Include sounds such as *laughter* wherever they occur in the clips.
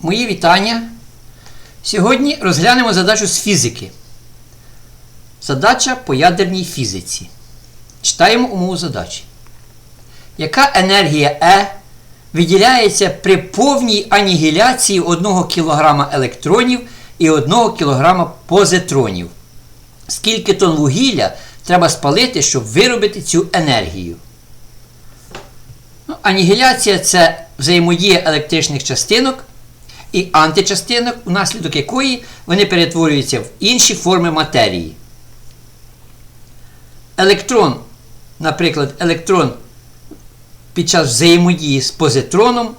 Мої вітання. Сьогодні розглянемо задачу з фізики. Задача по ядерній фізиці. Читаємо умову задачі. Яка енергія Е виділяється при повній анігіляції 1 кг електронів і 1 кг позитронів? Скільки тонн вугілля треба спалити, щоб виробити цю енергію? Ну, Анігіляція це взаємодія електричних частинок і античастинок, внаслідок якої вони перетворюються в інші форми матерії. Електрон, наприклад, електрон під час взаємодії з позитроном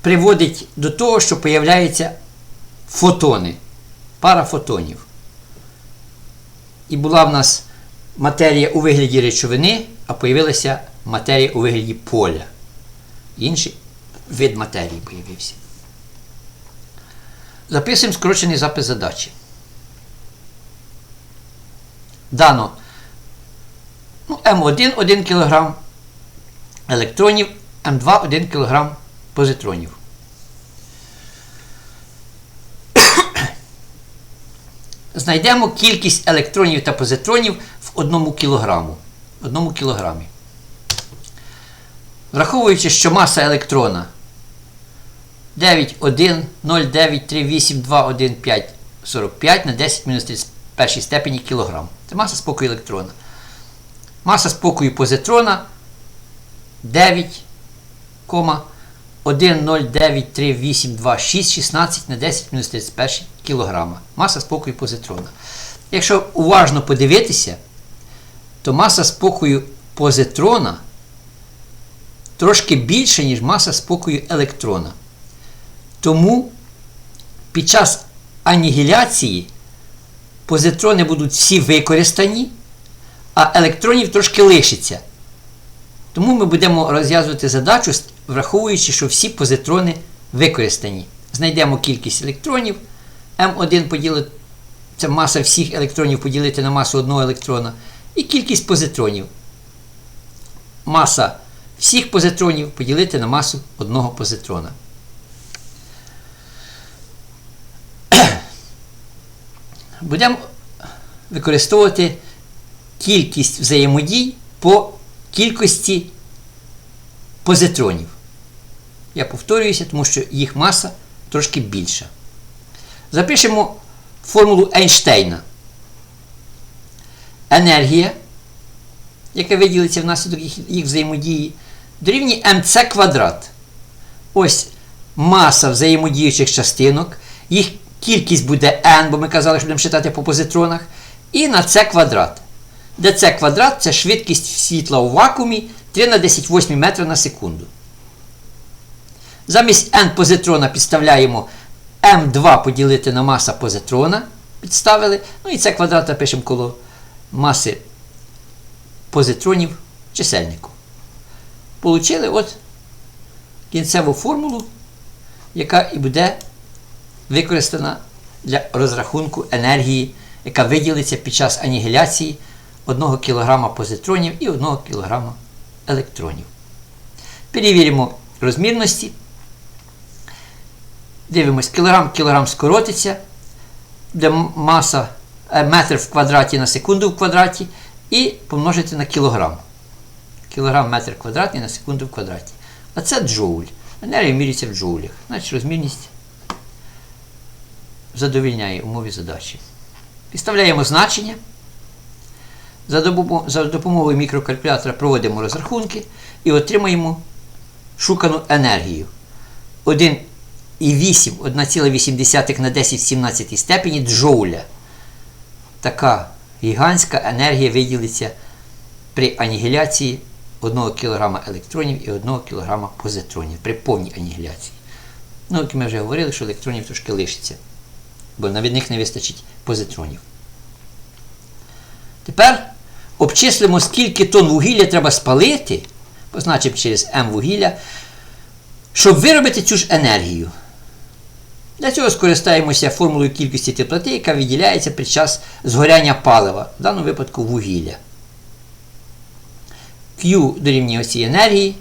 приводить до того, що появляються фотони, пара фотонів. І була в нас матерія у вигляді речовини, а появилася матерія у вигляді поля. Інший вид матерії появився. Записуємо скорочений запис задачі. Дано ну, М1 1 кг електронів, М2 1 кг позитронів. *coughs* Знайдемо кількість електронів та позитронів в 1 кг. 1 кілограмі. Враховуючи, що маса електрона 9, 1, 0, 9, 3, 8, 2, 1, 5, 45 на 10 мінус 31 степені кілограм. Це маса спокою електрона. Маса спокою позитрона 9, 1, 0, 9, 3, 8, 2, 6, 16 на 10 мінус 31 кілограма. Маса спокою позитрона. Якщо уважно подивитися, то маса спокою позитрона трошки більше, ніж маса спокою електрона. Тому під час анігіляції позитрони будуть всі використані, а електронів трошки лишиться. Тому ми будемо розв'язувати задачу, враховуючи, що всі позитрони використані. Знайдемо кількість електронів. М1 поділити, це маса всіх електронів поділити на масу одного електрона. І кількість позитронів. Маса всіх позитронів поділити на масу одного позитрона. Будемо використовувати кількість взаємодій по кількості позитронів. Я повторююся, тому що їх маса трошки більша. Запишемо формулу Ейнштейна. Енергія, яка виділиться внаслідок їх, взаємодії, дорівнює МЦ квадрат. Ось маса взаємодіючих частинок, їх кількість буде n, бо ми казали, що будемо читати по позитронах, і на c квадрат. Де c квадрат це швидкість світла у вакуумі 3 на 10 8 метра на секунду. Замість n позитрона підставляємо m2 поділити на маса позитрона. Підставили. Ну і c квадрат запишемо коло маси позитронів чисельнику. Получили от кінцеву формулу, яка і буде використана для розрахунку енергії, яка виділиться під час анігіляції 1 кг позитронів і 1 кг електронів. Перевіримо розмірності. Дивимось, кілограм кілограм скоротиться, де маса метр в квадраті на секунду в квадраті, і помножити на кілограм. Кілограм метр квадратний на секунду в квадраті. А це джоуль. Енергія міряється в джоулях. Значить, розмірність задовільняє умові задачі. Підставляємо значення. За допомогою мікрокалькулятора проводимо розрахунки і отримаємо шукану енергію. 1,8 1,8 на 10 в 17 степені джоуля. Така гігантська енергія виділиться при анігіляції 1 кг електронів і 1 кг позитронів при повній анігіляції. Ну, як ми вже говорили, що електронів трошки лишиться, бо від них не вистачить позитронів. Тепер обчислимо, скільки тонн вугілля треба спалити, позначимо через М вугілля, щоб виробити цю ж енергію. Для цього скористаємося формулою кількості теплоти, яка виділяється під час згоряння палива, в даному випадку вугілля. Q дорівнює цієї енергії,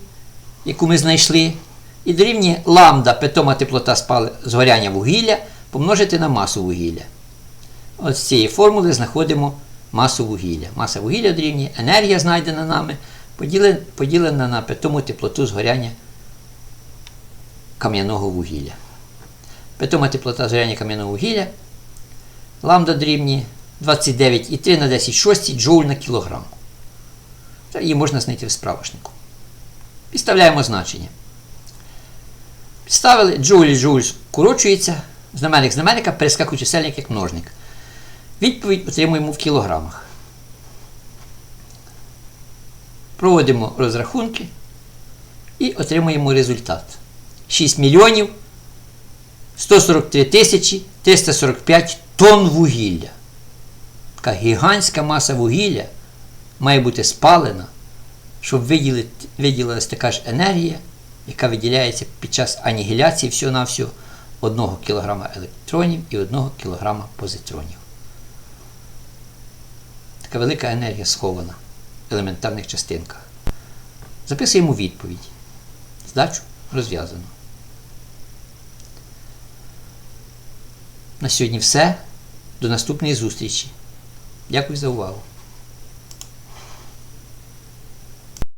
яку ми знайшли, і дорівнює ламда питома теплота згоряння вугілля помножити на масу вугілля. От з цієї формули знаходимо масу вугілля. Маса вугілля дорівнює енергія, знайдена нами, поділена, на питому теплоту згоряння кам'яного вугілля. Питома теплота згоряння кам'яного вугілля ламда дорівнює 29,3 на 10 6 джоуль на кілограм. Її можна знайти в справочнику. Підставляємо значення. Підставили джоуль і джоуль скорочується, знаменник знаменника перескакує чисельник як множник. Відповідь отримуємо в кілограмах. Проводимо розрахунки і отримуємо результат. 6 мільйонів 143 тисячі 345 тонн вугілля. Така гігантська маса вугілля має бути спалена, щоб виділилась така ж енергія, яка виділяється під час анігіляції всього-навсього 1 кг електронів і 1 кг позитронів. Така велика енергія схована в елементарних частинках. Записуємо відповідь. Здачу розв'язано. На сьогодні все. До наступної зустрічі. Дякую за увагу.